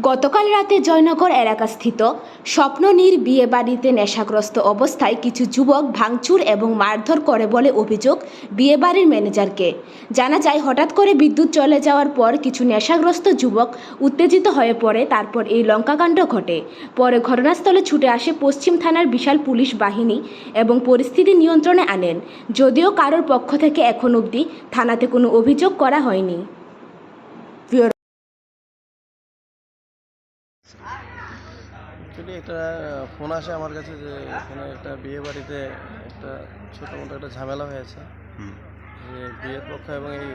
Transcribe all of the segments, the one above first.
গতকাল রাতে জয়নগর এলাকাস্থিত স্বপ্ননীর বিয়ে বাড়িতে নেশাগ্রস্ত অবস্থায় কিছু যুবক ভাঙচুর এবং মারধর করে বলে অভিযোগ বিয়েবাড়ির ম্যানেজারকে। জানা যায়, হঠাৎ করে বিদ্যুৎ চলে যাওয়ার পর কিছু নেশাগ্রস্ত যুবক উত্তেজিত হয়ে পড়ে, তারপর এই লঙ্কাকাণ্ড ঘটে। পরে ঘটনাস্থলে ছুটে আসে পশ্চিম থানার বিশাল পুলিশ বাহিনী এবং পরিস্থিতি নিয়ন্ত্রণে আনেন। যদিও কারোর পক্ষ থেকে এখন অবধি থানাতে কোনো অভিযোগ করা হয়নি। অ্যাকচুয়ালি একটা ফোন আসে আমার কাছে যে এখানে একটা বিয়ে বাড়িতে একটা ছোটো মোটো একটা ঝামেলা হয়েছে। যে বিয়ের পক্ষ এবং এই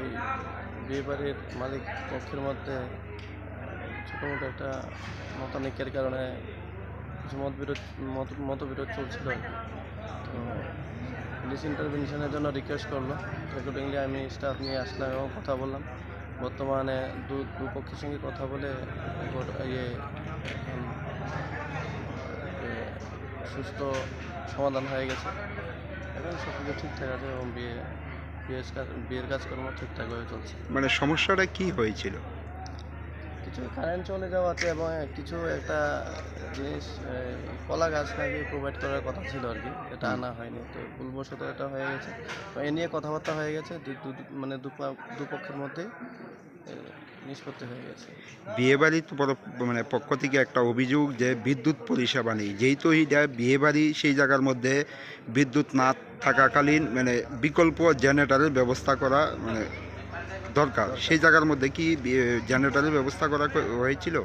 বিয়ে বাড়ির মালিক পক্ষের মধ্যে ছোটো মোটো একটা মতানৈক্যের কারণে কিছু মতবিরোধ মত মতবিরোধ চলছিল। তো পুলিশ ইন্টারভেনশনের জন্য রিকোয়েস্ট করল। অ্যাকর্ডিংলি আমি স্টাফ নিয়ে আসলাম এবং কথা বললাম। বর্তমানে দু, দুপক্ষের সঙ্গে কথা বলে ইয়ে সুস্থ সমাধান হয়ে গেছে। এখন সব কিছু ঠিকঠাক আছে এবং বিয়ে, বিয়ের কাজ বিয়ের কাজকর্ম ঠিকঠাকভাবে চলছে। মানে সমস্যাটা কি হয়েছিল? কিছু কারেন্ট চলে যাওয়াতে এবং কিছু একটা জিনিস কলা গাছ নাকি প্রোভাইড করার কথা ছিল আর কি এটা আনা হয়নি। তো ভুলবশত এটা হয়ে গেছে। তো এ নিয়ে কথাবার্তা হয়ে গেছে মানে দুপক্ষের মধ্যে নিষ্পত্তি হয়ে গেছে। বিয়েবাড়ির মানে পক্ষ থেকে একটা অভিযোগ যে বিদ্যুৎ পরিষেবা নেই। যেহেতু এইটা বিয়েবাড়ি সেই জায়গার মধ্যে বিদ্যুৎ না থাকাকালীন মানে বিকল্প জেনারেটরের ব্যবস্থা করা মানে দরকার? সেই জায়গার মধ্যে কি জেনারেটারের ব্যবস্থা করা হয়েছিল?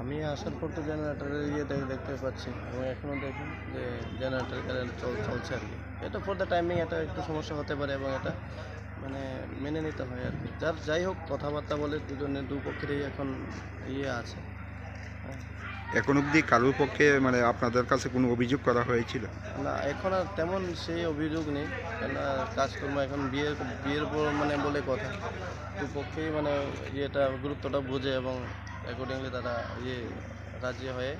আমি আসার পর তো জেনারেটারের ইয়ে দেখতে পাচ্ছি। এবং এখনও দেখুন যে জেনারেটার কারেন্ট চল, চলছে আর কি। এটা ফর দ্য টাইমিং এটা একটু সমস্যা হতে পারে এবং এটা মানে মেনে নিতে হয় আর কি। যার, যাই হোক, কথাবার্তা বলে দুজনে, দুপক্ষেরই এখন ইয়ে আছে। এখন অবধি কারোর পক্ষে মানে আপনাদের কাছে কোনো অভিযোগ করা হয়েছিল? না এখন আর তেমন সেই অভিযোগ নেই। কেন কাজকর্ম এখন বিয়ের বিয়ের পর মানে বলে কথা। দুপক্ষেই মানে ইয়েটা গুরুত্বটা বোঝে এবং অ্যাকর্ডিংলি তারা ইয়ে রাজি হয়ে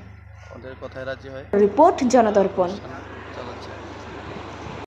ওদের কথায় রাজি হয়। রিপোর্ট জনদর্পণ। চালাচ্ছে।